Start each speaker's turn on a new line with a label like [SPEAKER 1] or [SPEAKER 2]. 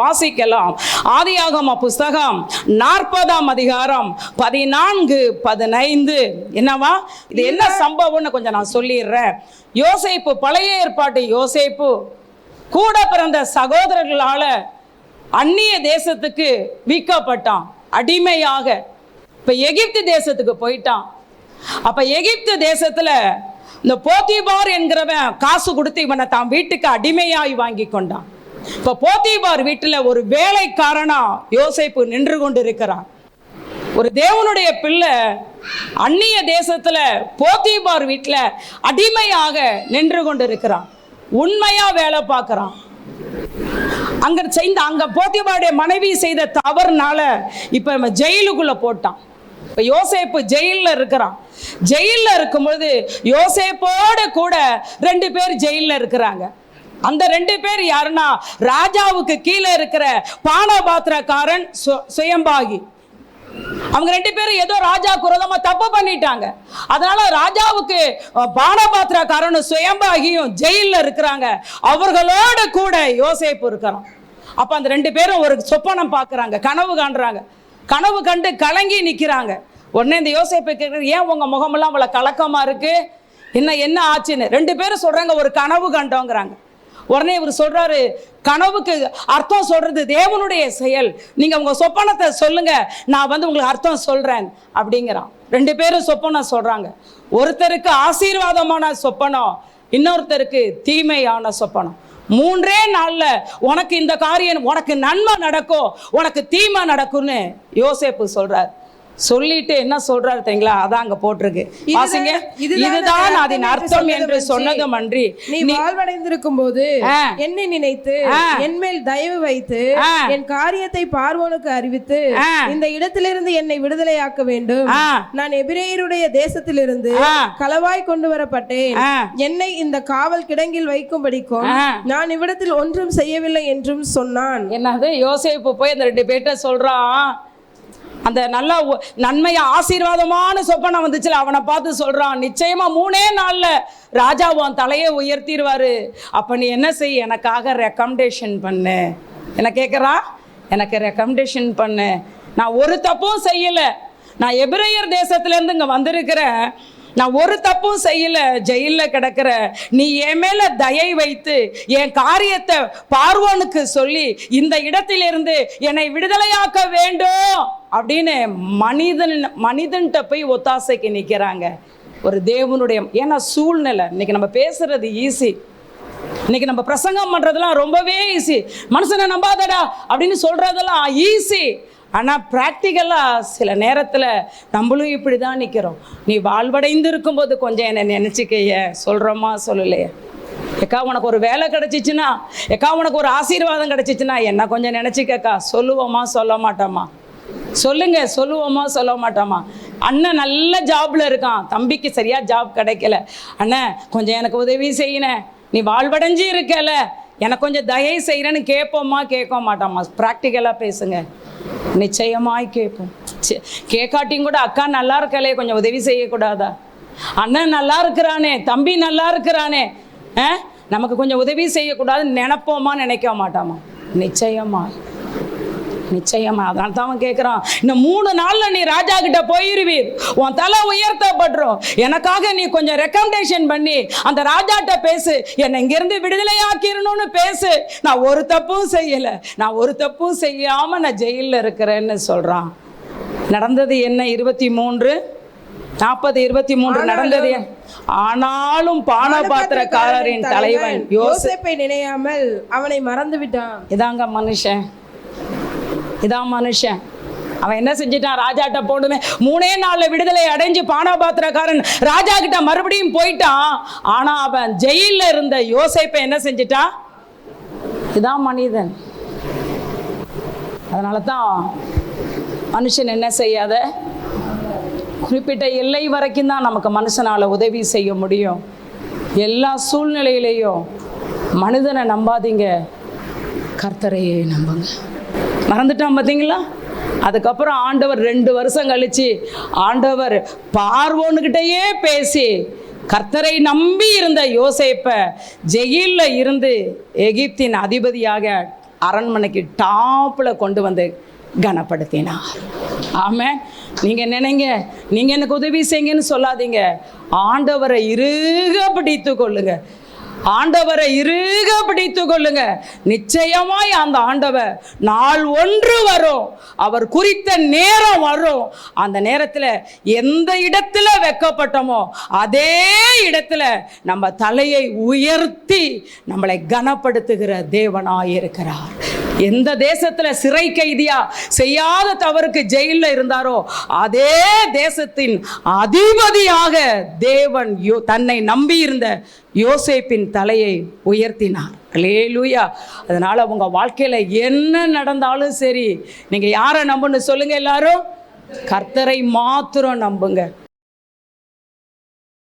[SPEAKER 1] வாசிக்கலாம். ஆதியாகம புஸ்தகம் நாற்பதாம் அதிகாரம் பதினான்கு பதினைந்து. என்னவா? இது என்ன சம்பவம்னு கொஞ்சம் நான் சொல்லிடுறேன். யோசேப்பு பழைய ஏற்பாட்டு யோசேப்பு. கூட பிறந்த சகோதரர்களால அந்நிய தேசத்துக்கு விற்கப்பட்டான் அடிமையாக. இப்ப எகிப்து தேசத்துக்கு போயிட்டான். அப்ப எகிப்து தேசத்துல இந்த போத்திபார் என்கிறவன் காசு கொடுத்து இவனை தான் வீட்டுக்கு அடிமையாய் வாங்கி கொண்டான். இப்போ போத்திபார் வீட்டில் ஒரு வேலைக்காரனா யோசேப்பு நின்று கொண்டு இருக்கிறான் ஒரு தேவனுடைய பிள்ளை அந்நிய தேசத்தில் போத்திபார் வீட்டில் அடிமையாக நின்று கொண்டு இருக்கிறான் உண்மையா வேலை பார்க்குறான். அங்க செய்த அங்க போத்திபாருடைய மனைவி செய்த தவறுனால இப்ப இவன் ஜெயிலுக்குள்ள போட்டான். இப்போ யோசேப்பு ஜெயிலில் இருக்கிறான். ஜெயிலில் இருக்கும்பொழுது யோசேப்போட கூட ரெண்டு பேர் ஜெயிலில் இருக்கிறாங்க. அந்த ரெண்டு பேர் யாருன்னா ராஜாவுக்கு கீழே இருக்கிற பானபாத்திரக்காரன் சுயம்பாகி. அவங்க ரெண்டு பேரும் ஏதோ ராஜா குரதமா தப்பு பண்ணிட்டாங்க. அதனால ராஜாவுக்கு அஹ், பானபாத்திரக்காரனும் சுயம்பாகியும் ஜெயில்ல இருக்கிறாங்க. அவர்களோட கூட யோசிப்பு இருக்கிறான். அப்போ அந்த ரெண்டு பேரும் ஒரு சொப்பனம் பார்க்கறாங்க கனவு காண்றாங்க. கனவு கண்டு கலங்கி நிற்கிறாங்க உடனே இந்த யோசிப்பை கேட்குறது ஏன் உங்க முகமெல்லாம் அவ்வளோ கலக்கமா இருக்கு? என்ன என்ன ஆச்சுன்னு? ரெண்டு பேரும் சொல்றாங்க ஒரு கனவு கண்டோங்கிறாங்க. உடனே இவர் சொல்றாரு கனவுக்கு அர்த்தம் சொல்றது தேவனுடைய செயல். நீங்க உங்க சொப்பனத்தை சொல்லுங்க நான் வந்து உங்களுக்கு அர்த்தம் சொல்றேன் அப்படிங்கிறான். ரெண்டு பேரும் சொப்பனம் சொல்றாங்க. ஒருத்தருக்கு ஆசீர்வாதமான சொப்பனம் இன்னொருத்தருக்கு தீமையான சொப்பனம். மூன்றே நாள்ல உனக்கு இந்த காரியம் உனக்கு நன்மை நடக்கும் உனக்கு தீமை நடக்கும்னு யோசேப்பு சொல்றார். சொல்லிட்டு என்ன சொல்றாரு தெரியுங்களா அதான் அங்க போட்டிருக்கு வாசிங்க
[SPEAKER 2] இதுதான்
[SPEAKER 1] அதன்
[SPEAKER 2] அர்த்தம் என்று சொன்னதும்
[SPEAKER 1] அன்றி
[SPEAKER 2] நீ வாழ்வடைந்திருக்கும் போது. என்னை நினைத்து. என் மேல் தயவு வைத்து. என் காரியத்தை பார்வோனுக்கு அறிவித்து. இந்த இடத்திலிருந்து என்னை விடுதலையாக்க வேண்டும். நான் எபிரேயருடைய தேசத்திலிருந்து. களவாய் கொண்டு வரப்பட்டேன். என்னை இந்த காவல் கிடங்கில் வைக்கும்படிக்கும். நான் இவ்விடத்தில் ஒன்றும் செய்யவில்லை என்றும் சொன்னான்
[SPEAKER 1] என்னது யோசேப்பு போய் அந்த ரெண்டு பேர்ட்ட சொல்றான் அந்த நல்ல ஒ- ஆசீர்வாதமான சொப்பனம் வந்துச்சுல அவனை பார்த்து சொல்றான் நிச்சயமா மூணே நாள்ல ராஜா உன் தலையை உயர்த்திடுவாரு. அப்ப நீ என்ன செய்? எனக்காக ரெக்கமெண்டேஷன் பண்ணு. என்ன கேட்குறா எனக்கு ரெக்கமெண்டேஷன் பண்ணு. நான் ஒரு தப்பும் செய்யலை. நான் எபிரேயர் தேசத்துலேருந்து இங்கே வந்திருக்கிறேன். நான் ஒரு தப்பும் செய்யல. ஜெயிலில் கிடக்கிற. நீ என் மேலே தயை வைத்து என் காரியத்தை பார்வோனுக்கு சொல்லி இந்த இடத்திலிருந்து என்னை விடுதலையாக்க வேண்டும். அப்படின்னு மனிதன் மனிதன்கிட்ட போய் ஒத்தாசைக்கு நிற்கிறாங்க ஒரு தேவனுடைய ஏன்னா சூழ்நிலை இன்னைக்கு நம்ம பேசுறது ஈஸி இன்னைக்கு நம்ம பிரசங்கம் பண்றதெல்லாம் ரொம்பவே ஈஸி மனுஷனை நம்பாதடா அப்படின்னு சொல்றதெல்லாம் ஈஸி ஆனால் ப்ராக்டிக்கலாக சில நேரத்தில் நம்மளும் இப்படி தான் நிற்கிறோம் நீ வாழ்வடைந்து இருக்கும்போது கொஞ்சம் என்னை நினச்சிக்கைய சொல்கிறோமா சொல்லலையே? எக்கா உனக்கு ஒரு வேலை கிடச்சிச்சுன்னா எக்கா உனக்கு ஒரு ஆசீர்வாதம் கிடச்சிச்சுன்னா என்ன கொஞ்சம் நினச்சிக்கக்கா? சொல்லுவோமா சொல்ல மாட்டோமா? சொல்லுங்க சொல்லுவோமா சொல்ல மாட்டோமா அண்ணன் நல்ல ஜாப்ல இருக்கான். தம்பிக்கு சரியா ஜாப் கிடைக்கல. அண்ணன் கொஞ்சம் எனக்கு உதவி செய்யணே நீ வாழ்வடைஞ்சு இருக்கல. எனக்கு கொஞ்சம் தயை செய்கிறேன்னு கேட்போமா கேட்க மாட்டோமா ப்ராக்டிக்கலாக பேசுங்க. நிச்சயமாய் கேட்போம் கேட்காட்டியும் கூட அக்கா நல்லா இருக்கலே கொஞ்சம் உதவி செய்யக்கூடாதா? அண்ணன் நல்லா இருக்கிறானே தம்பி நல்லா இருக்கிறானே ஆ? நமக்கு கொஞ்சம் உதவி செய்யக்கூடாதுன்னு நினைப்போமா நினைக்க மாட்டோமா நிச்சயமாய். நிச்சயமா அதனால தான் அவன் கேட்குறான் இந்த மூணு நாள்ல நீ ராஜா கிட்ட போயிருவீர். உன் தலை உயர்த்தப்படுறோம் எனக்காக நீ கொஞ்சம் ரெக்கமெண்டேஷன் பண்ணி அந்த ராஜாட்ட பேசு. என்னை இங்கிருந்து விடுதலையாக்கிடணும்னு பேசு. நான் ஒரு தப்பும் செய்யல. நான் ஒரு தப்பும் செய்யாம நான் ஜெயிலில் இருக்கிறேன்னு சொல்றான். நடந்தது என்ன? இருபத்தி மூன்று? நாற்பது இருபத்தி மூன்று நடந்தது? ஆனாலும் பானபாத்திரக்காரரின் தலைவன் யோசே
[SPEAKER 2] யோசேப்பை நினையாமல் அவனை மறந்து விட்டான்
[SPEAKER 1] இதாங்க மனுஷன். இதான் மனுஷன். அவன் என்ன செஞ்சிட்டான்? ராஜாட்ட போடுமே மூணே நாளில் விடுதலை அடைஞ்சு பானபாத்திரக்காரன் ராஜா கிட்ட மறுபடியும் போயிட்டான். ஆனா அவன் ஜெயிலில் இருந்த யோசேப்பை என்ன செஞ்சிட்டான்? இதான் மனிதன். அதனால தான் மனுஷன் என்ன செய்யாத? குறிப்பிட்ட எல்லை வரைக்கும் தான் நமக்கு மனுஷனால் உதவி செய்ய முடியும். எல்லா சூழ்நிலையிலையும் மனிதனை நம்பாதீங்க. கர்த்தரையே நம்புங்க. மறந்துட்டான் பார்த்தீங்களா அதுக்கப்புறம் ஆண்டவர் ரெண்டு வருஷம் கழிச்சு ஆண்டவர் பார்வோனுக்கிட்டேயே பேசி கர்த்தரை நம்பி இருந்த யோசேப்பை ஜெயிலில் இருந்து எகிப்தின் அதிபதியாக அரண்மனைக்கு டாப்பில் கொண்டு வந்து கனப்படுத்தினார். ஆமாம் நீங்கள் நினைங்க நீங்கள் எனக்கு உதவி செய்யுங்கன்னு சொல்லாதீங்க. ஆண்டவரை இருக பிடித்து கொள்ளுங்கள் ஆண்டவரை இறுக பிடித்து கொள்ளுங்க. நிச்சயமாய் அந்த ஆண்டவர் நாள் ஒன்று வரும். அவர் குறித்த நேரம் வரும். அந்த நேரத்தில் எந்த இடத்துல வெக்கப்பட்டோமோ அதே இடத்துல நம்ம தலையை உயர்த்தி நம்மளை கனப்படுத்துகிற தேவனாய் இருக்கிறார் எந்த தேசத்துல சிறை கைதியா செய்யாத தவறுக்கு ஜெயிலில் இருந்தாரோ அதே தேசத்தின் அதிபதியாக தேவன் யோ தன்னை நம்பியிருந்த யோசேப்பின் தலையை உயர்த்தினார். லேலூயா அதனால உங்க வாழ்க்கையில என்ன நடந்தாலும் சரி நீங்க யாரை நம்புன்னு சொல்லுங்க எல்லாரும்? கர்த்தரை மாத்திரம் நம்புங்க.